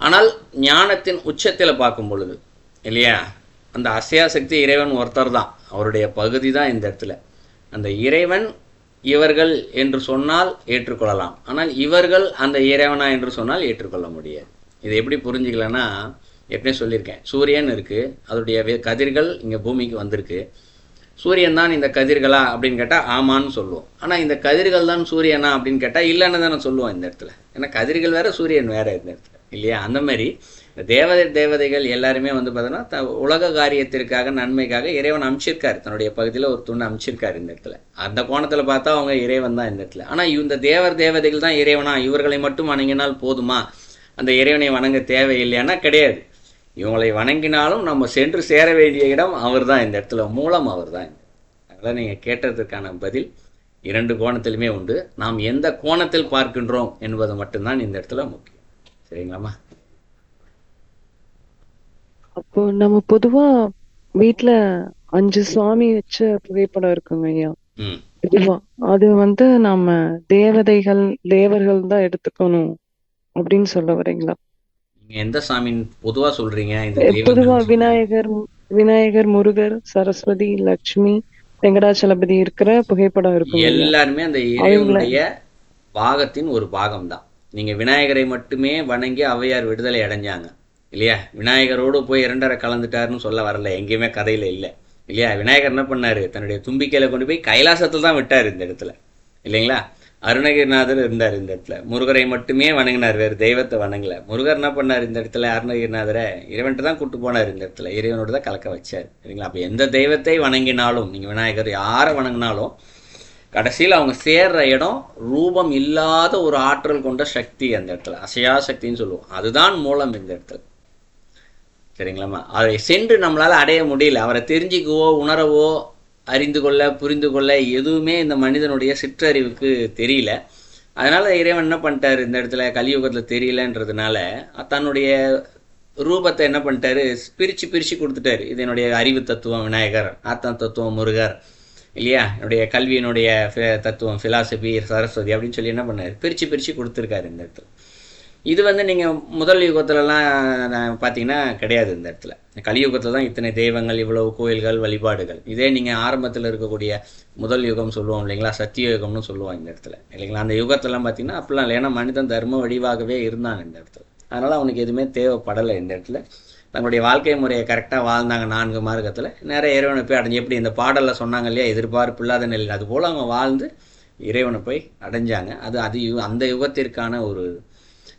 ஆனால் ஞானத்தின் உச்சத்தில் பார்க்கும் பொழுது இல்லையா? அந்த அசையா சக்தி இறைவன் ஒருத்தர் தான் அவருடைய பகுதி தான் இந்த இடத்துல. அந்த இறைவன் இவர்கள் என்று சொன்னால் ஏற்றுக்கொள்ளலாம். ஆனால் இவர்கள் அந்த இறைவனா என்று சொன்னால் ஏற்றுக்கொள்ள முடியாது. இதை எப்படி புரிஞ்சுக்கலன்னா ஏற்கனவே சொல்லியிருக்கேன். சூரியன் இருக்குது அதோடைய கதிர்கள் இங்கே பூமிக்கு வந்திருக்கு. சூரியன் தான் இந்த கதிர்களா அப்படின்னு கேட்டால் ஆமான்னு சொல்லுவோம். ஆனால் இந்த கதிர்கள் தான் சூரியனா அப்படின்னு கேட்டால் இல்லைன்னு தானே சொல்லுவோம் இந்த இடத்துல. ஏன்னா கதிர்கள் வேறு சூரியன் வேறு இந்த இடத்துல. இல்லையா? அந்த மாதிரி இந்த தேவதை தேவதைகள் எல்லாருமே வந்து பார்த்தோன்னா த உலக காரியத்திற்காக நன்மைக்காக இறைவன் அமைச்சிருக்காரு. தன்னுடைய பகுதியில் ஒரு துணை அமைச்சிருக்காரு இந்த இடத்துல. அந்த கோணத்தில் பார்த்தா அவங்க இறைவன் தான் இந்த இடத்துல. ஆனால் இந்த தேவர் தேவதைகள் தான் இறைவனா? இவர்களை மட்டும் வணங்கினால் போதுமா? அந்த இறைவனை வணங்க தேவையில்லையானா கிடையாது. இவங்களை வணங்கினாலும் நம்ம சென்று சேர வேண்டிய இடம் அவர் தான் இந்த இடத்துல மூலம் அவர் தான் அதனால் நீங்கள் கேட்டதற்கான பதில் இரண்டு கோணத்திலுமே உண்டு. நாம் எந்த கோணத்தில் பார்க்கின்றோம் என்பது மட்டும்தான் இந்த இடத்துல முக்கியம். சரிங்களாம்மா?
அப்போ நம்ம பொதுவா வீட்ல அஞ்சு சுவாமி வச்ச புகைப்படம் இருக்குங்க ஐயா.
ம்.
பொதுவா. அது வந்து நம்ம தேவதைகள் தேவர்கள் தான் எடுத்துக்கணும் அப்படின்னு சொல்ல வரீங்களா?
எந்த சாமின்னு பொதுவா சொல்றீங்க?
பொதுவா. விநாயகர் விநாயகர் முருகர் சரஸ்வதி லட்சுமி வெங்கடாச்சலபதி இருக்கிற புகைப்படம் இருக்குங்க ஐயா.
எல்லாருமே அந்த இறைவனுடைய பாகத்தின் ஒரு பாகம் தான் நீங்க விநாயகரை மட்டுமே வணங்கி ஔவையார் விடுதலை அடைஞ்சாங்க இல்லையா? விநாயகரோடு போய் இரண்டரை கலந்துட்டாருன்னு சொல்ல வரல எங்கேயுமே கதையில இல்லை இல்லையா? விநாயகர் என்ன பண்ணாரு? தன்னுடைய தும்பிக்கையில கொண்டு போய் கைலாசத்தில் தான் விட்டார் இந்த இடத்துல இல்லைங்களா? அருணகிரிநாதர் இருந்தார் இந்த இடத்துல. முருகரை மட்டுமே வணங்கினார் வேறு தெய்வத்தை வணங்கல. முருகர் என்ன பண்ணார் இந்த இடத்துல? அருணகிரிநாதரை இறைவன்ட்டு தான் கூட்டு போனார் இந்த இடத்துல. இறைவனோட தான் கலக்க வச்சார். சரிங்களா? அப்போ எந்த தெய்வத்தை வணங்கினாலும் நீங்கள் விநாயகர் யாரை வணங்கினாலும் கடைசியில் அவங்க சேர்ற இடம் ரூபம் இல்லாத ஒரு ஆற்றல் கொண்ட சக்தி அந்த இடத்துல. அசையா சக்தின்னு சொல்லுவோம். அதுதான் மூலம் இந்த இடத்துல. சரிங்களாம்மா? அதை சென்று நம்மளால் அடைய முடியல. அவரை தெரிஞ்சுக்கவோ உணரவோ அறிந்து கொள்ள புரிந்து கொள்ள எதுவுமே இந்த மனிதனுடைய சிற்றறிவுக்கு தெரியல. அதனால இறைவன் என்ன பண்ணிட்டாரு? இந்த இடத்துல கலியுகத்தில் தெரியலன்றதுனால தன்னுடைய ரூபத்தை என்ன பண்ணிட்டாரு? பிரித்து பிரித்து கொடுத்துட்டாரு. இது என்னுடைய அறிவு தத்துவம் விநாயகர் ஆத்ம தத்துவம் முருகர் இல்லையா? என்னுடைய கல்வியினுடைய தத்துவம் ஃபிலாசபி சரஸ்வதி அப்படின்னு சொல்லி என்ன பண்ணார்? பிரித்து பிரித்து கொடுத்துருக்காரு இந்த இடத்துல. இது வந்து நீங்கள் முதல் யுகத்துலலாம் நான் பார்த்தீங்கன்னா கிடையாது இந்த இடத்துல. கலியுகத்தில் தான் இத்தனை தெய்வங்கள் இவ்வளவு கோயில்கள் வழிபாடுகள். இதே நீங்கள் ஆரம்பத்தில் இருக்கக்கூடிய முதல் யுகம் சொல்லுவோம் இல்லைங்களா? சத்திய யுகம்னு சொல்லுவோம் இந்த இடத்துல. இல்லைங்களா? அந்த யுகத்திலலாம் பார்த்தீங்கன்னா அப்படிலாம் இல்லை. ஏன்னா மனிதன் தர்ம வடிவாகவே இருந்தான் இந்த இடத்துல. அதனால் அவனுக்கு எதுவுமே தேவைப்படலை இந்த இடத்துல. தங்களுடைய வாழ்க்கை முறையை கரெக்டாக வாழ்ந்தாங்க நான்கு மார்க்கத்தில். நிறைய இறைவனை போய் அடைஞ்சு எப்படி இந்த பாடலில் சொன்னாங்க இல்லையா? எதிர்பார்ப்பு இல்லாத நிலையில். அது போல் அவங்க வாழ்ந்து இறைவனை போய் அடைஞ்சாங்க. அது அது யு- அந்த யுகத்திற்கான ஒரு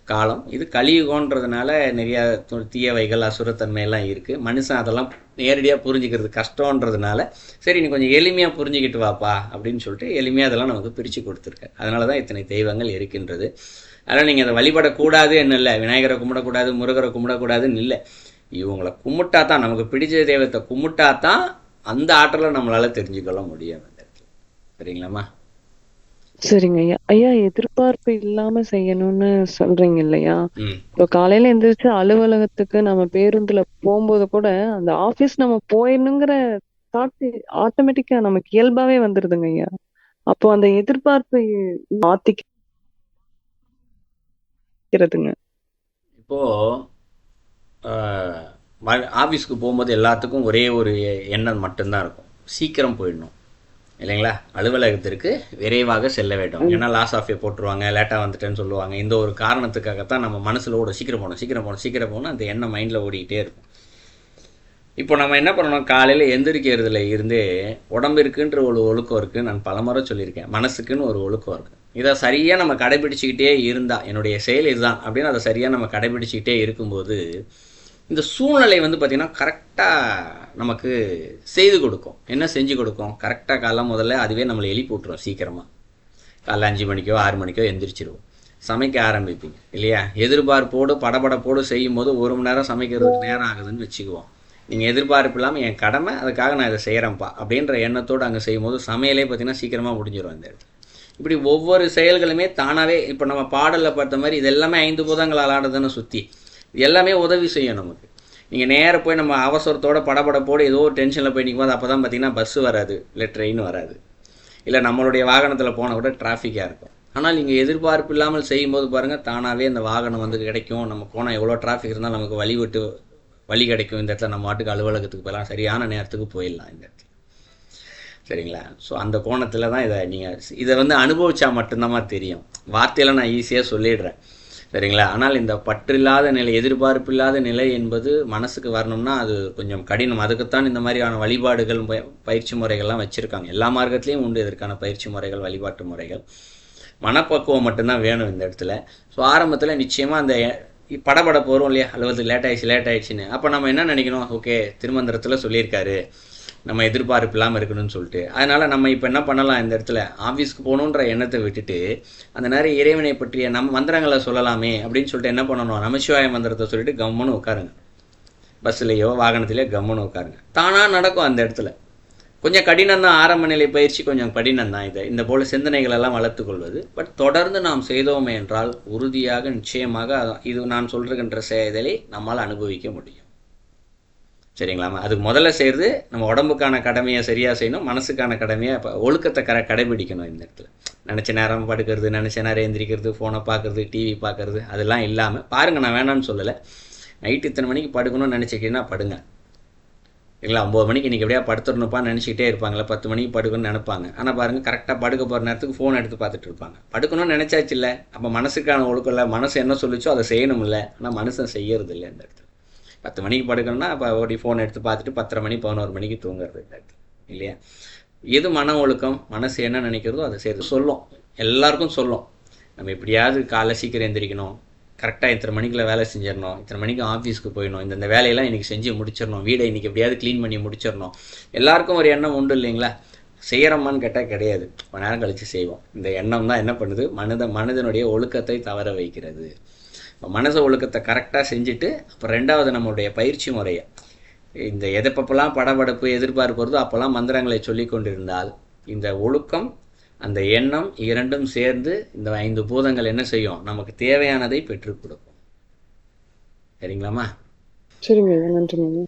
காலம். இது கலியுகன்றதுனால நிறையா து- தீயவைகள் அசுரத்தன்மையெல்லாம் இருக்குது மனுஷன் அதெல்லாம் நேரடியாக புரிஞ்சுக்கிறது கஷ்டன்றதுனால சரி நீ கொஞ்சம் எளிமையாக புரிஞ்சுக்கிட்டு வாப்பா அப்படின்னு சொல்லிட்டு எளிமையாக அதெல்லாம் நமக்கு பிரித்து கொடுத்துருக்கேன் அதனால தான் இத்தனை தெய்வங்கள் இருக்கின்றது. அதனால் நீங்கள் அதை வழிபடக்கூடாது என்ன இல்லை விநாயகரை கும்பிடக்கூடாது முருகரை கும்பிடக்கூடாதுன்னு இல்லை. இவங்களை கும்பிட்டா தான் நமக்கு பிடிச்ச தெய்வத்தை கும்பிட்டா தான் அந்த ஆற்றலை நம்மளால் தெரிஞ்சுக்கொள்ள முடியும். அந்த இடத்துல சரிங்களாம்மா?
சரிங்க. ஐயா ஐயா எதிர்பார்ப்பு இல்லாம செய்யணும்னு சொல்றீங்க இல்லையா இப்போ காலையில எந்திரிச்சு அலுவலகத்துக்கு நம்ம பேருந்துல போகும்போது கூட அந்த ஆபீஸ் நம்ம போயிடணுங்கிற தாட் ஆட்டோமேட்டிக்கா நமக்கு இயல்பாவே வந்துருதுங்க ஐயா. அப்போ அந்த எதிர்பார்ப்பை மாத்திக்கிறதுங்க.
இப்போது ஆஃபீஸ்க்கு போகும்போது எல்லாத்துக்கும் ஒரே ஒரு எண்ணம் மட்டும்தான் இருக்கும். சீக்கிரம் போயிடணும். இல்லைங்களா? அலுவலகத்திற்கு விரைவாக செல்ல வேண்டும். ஏன்னா லாஸ் ஆஃபே போட்டுருவாங்க லேட்டாக வந்துட்டேன்னு சொல்லுவாங்க. இந்த ஒரு காரணத்துக்காகத்தான் நம்ம மனசில் ஓட சீக்கிரம் போகணும் சீக்கிரம் போகணும் சீக்கிரம் போகணும் அந்த எண்ணம் மைண்டில் ஓடிக்கிட்டே இருக்கும். இப்போ நம்ம என்ன பண்ணணும்? காலையில் எந்திரிக்கிறதுல இருந்து உடம்பிற்குன்ற ஒரு ஒழுக்கம் இருக்குது நான் பலமுறை சொல்லியிருக்கேன். மனசுக்குன்னு ஒரு ஒழுக்கம் இருக்குது இதை சரியாக நம்ம கடைபிடிச்சிக்கிட்டே இருந்தா என்னுடைய செயல் இதுதான் அப்படின்னு அதை சரியாக நம்ம கடைபிடிச்சிக்கிட்டே இருக்கும்போது இந்த சூழ்நிலை வந்து பார்த்திங்கன்னா கரெக்டாக நமக்கு செய்து கொடுக்கும். என்ன செஞ்சு கொடுக்கும்? கரெக்டாக காலைல முதல்ல அதுவே நம்மளை எழுப்பி விட்ருவோம் சீக்கிரமாக காலைல அஞ்சு மணிக்கோ ஆறு மணிக்கோ எந்திரிச்சிருவோம். சமைக்க ஆரம்பிப்பீங்க இல்லையா? எதிர்பார்ப்போடு படபடப்போடு செய்யும் போது ஒரு மணி நேரம் சமைக்கிறதுக்கு நேரம் ஆகுதுன்னு வச்சுக்குவோம். நீங்கள் எதிர்பார்ப்பு இல்லாமல் என் கடமை அதுக்காக நான் இதை செய்கிறேன்ப்பா அப்படின்ற எண்ணத்தோடு அங்கே செய்யும்போது சமையலே பார்த்தீங்கன்னா சீக்கிரமாக முடிஞ்சிடும் இந்த இடத்துல. இப்படி ஒவ்வொரு செயல்களுமே தானாகவே இப்போ நம்ம பாடலில் பார்த்த மாதிரி இது எல்லாமே ஐந்து பூதங்களால் ஆடுதுன்னு சுற்றி எல்லாமே உதவி செய்யும் நமக்கு. நீங்கள் நேராக போய் நம்ம அவசரத்தோட படபடப்போடு ஏதோ ஒரு டென்ஷனில் போய் நிற்கும் போது அப்போ தான் பார்த்தீங்கன்னா பஸ்ஸு வராது இல்லை ட்ரெயின் வராது. இல்லை நம்மளுடைய வாகனத்தில் போனால் கூட டிராஃபிக்காக இருக்கும். ஆனால் நீங்கள் எதிர்பார்ப்பு இல்லாமல் செய்யும்போது பாருங்கள் தானாகவே இந்த வாகனம் வந்து கிடைக்கும். நம்ம போனால் எவ்வளோ டிராஃபிக் இருந்தாலும் நமக்கு வழி விட்டு வழி கிடைக்கும். இந்த இடத்துல நம்ம மாட்டுக்கு அலுவலகத்துக்கு போகலாம் சரியான நேரத்துக்கு போயிடலாம் இந்த இடத்துல. சரிங்களா? ஸோ அந்த கோணத்தில் தான் இதை நீங்கள் இதை வந்து அனுபவித்தா மட்டும்தான் தெரியும். வார்த்தையில் நான் ஈஸியாக சொல்லிடுறேன். சரிங்களா? ஆனால் இந்த பற்றில்லாத நிலை எதிர்பார்ப்பில்லாத நிலை என்பது மனசுக்கு வரணும்னா அது கொஞ்சம் கடினம். அதுக்குத்தான் இந்த மாதிரியான வழிபாடுகள் பயிற்சி முறைகள்லாம் வச்சுருக்காங்க. எல்லா மார்க்கத்துலேயும் உண்டு இதற்கான பயிற்சி முறைகள் வழிபாட்டு முறைகள். மனப்பக்குவம் மட்டும்தான் வேணும் இந்த இடத்துல. ஸோ ஆரம்பத்தில் நிச்சயமாக அந்த படபட போகிறோம் இல்லையா? அல்லது லேட் ஆயிடுச்சு லேட் ஆயிடுச்சுன்னு. அப்போ நம்ம என்ன நினைக்கணும்? ஓகே திருமந்திரத்தில் சொல்லியிருக்காரு. நம்ம எதிர்பார்ப்பு இல்லாமல் இருக்கணும்னு சொல்லிட்டு. அதனால் நம்ம இப்போ என்ன பண்ணலாம் இந்த இடத்துல? ஆஃபீஸ்க்கு போகணுன்ற எண்ணத்தை விட்டுட்டு அந்த நேரம் இறைவனை பற்றிய நம்ம மந்திரங்களை சொல்லலாமே அப்படின்னு சொல்லிட்டு என்ன பண்ணணும்? நமசிவாய மந்திரத்தை சொல்லிட்டு கம்முன்னு உட்காருங்க. பஸ்ஸுலேயோ வாகனத்திலேயோ கம்முன்னு உட்காருங்க. தானாக நடக்கும் அந்த இடத்துல. கொஞ்சம் கடினம் தான் ஆரம்ப நிலை பயிற்சி கொஞ்சம் கடினம் தான் இது. இந்த போல் சிந்தனைகளெல்லாம் வளர்த்துக்கொள்வது பட் தொடர்ந்து நாம் செய்தோமே என்றால் உறுதியாக நிச்சயமாக இது நான் சொல்கின்ற செயலை நம்மால் அனுபவிக்க முடியும். சரிங்களாம்மா அதுக்கு முதல்ல செய்கிறது நம்ம உடம்புக்கான கடமையை சரியாக செய்யணும் மனசுக்கான கடமையை இப்போ ஒழுக்கத்தை கர கடைபிடிக்கணும் இந்த இடத்துல. நினச்ச நேரம் படுக்கிறது நினச்ச நேரம் எந்திரிக்கிறது ஃபோனை பார்க்குறது டிவி பார்க்குறது அதெல்லாம் இல்லாமல் பாருங்கள் நான் வேணாம்னு சொல்லலை. நைட்டு இத்தனை மணிக்கு படுக்கணும்னு நினச்சிக்கிட்டீங்கன்னா படுங்க. இல்லை ஒம்பது மணிக்கு இன்றைக்கி எப்படியா படுத்துடணுப்பா நினச்சிக்கிட்டே இருப்பாங்களே பத்து மணிக்கு படுக்கணும்னு நினைப்பாங்க. ஆனால் பாருங்கள் கரெக்டாக படுக்க போகிற நேரத்துக்கு ஃபோன் எடுத்து பார்த்துட்டு இருப்பாங்க. படுக்கணும்னு நினச்சாச்சு இல்லை? அப்போ மனசுக்கான ஒழுக்கம் இல்லை. மனசு என்ன சொல்லிச்சோ அதை செய்யணும் இல்லை ஆனால் மனுஷன் செய்யறது இல்லை இந்த இடத்துல. பத்து மணிக்கு படுக்கணும்னா அப்போ ஓடி ஃபோன் எடுத்து பார்த்துட்டு பத்தரை மணி பதினோரு மணிக்கு தூங்குறது இல்லையா? எது மன ஒழுக்கம்? மனசு என்ன நினைக்கிறதோ அதை சேர்த்து சொல்லும். எல்லாருக்கும் சொல்லும். நம்ம எப்படியாவது காலைல சீக்கிரம் எந்திரிக்கணும். கரெக்டாக இத்தனை மணிக்குள்ள வேலை செஞ்சிடணும். இத்தனை மணிக்கு ஆஃபீஸ்க்கு போயிடணும். இந்தந்த வேலையெல்லாம் இன்றைக்கி செஞ்சு முடிச்சிடணும். வீடை இன்றைக்கி எப்படியாவது க்ளீன் பண்ணி முடிச்சிடணும். எல்லாருக்கும் ஒரு எண்ணம் உண்டு இல்லைங்களா? செய்கிறோமான்னு கேட்டால் கிடையாது. கொஞ்ச நேரம் கழித்து செய்வோம். இந்த எண்ணம் தான் என்ன பண்ணுது? மனித மனிதனுடைய ஒழுக்கத்தை தவற வைக்கிறது. இப்போ மனச ஒழுக்கத்தை கரெக்டாக செஞ்சுட்டு அப்புறம் ரெண்டாவது நம்மளுடைய பயிற்சி முறையை. இந்த எதப்பெல்லாம் படபடப்பு எதிர்பார்ப்பு வருதோ அப்போல்லாம் மந்திரங்களை சொல்லி கொண்டிருந்தால் இந்த ஒழுக்கம் அந்த எண்ணம் இரண்டும் சேர்ந்து இந்த ஐந்து பூதங்கள் என்ன செய்யும்? நமக்கு தேவையானதை பெற்றுக் கொடுக்கும். சரிங்களாம்மா?
சரிங்க நன்றிங்க.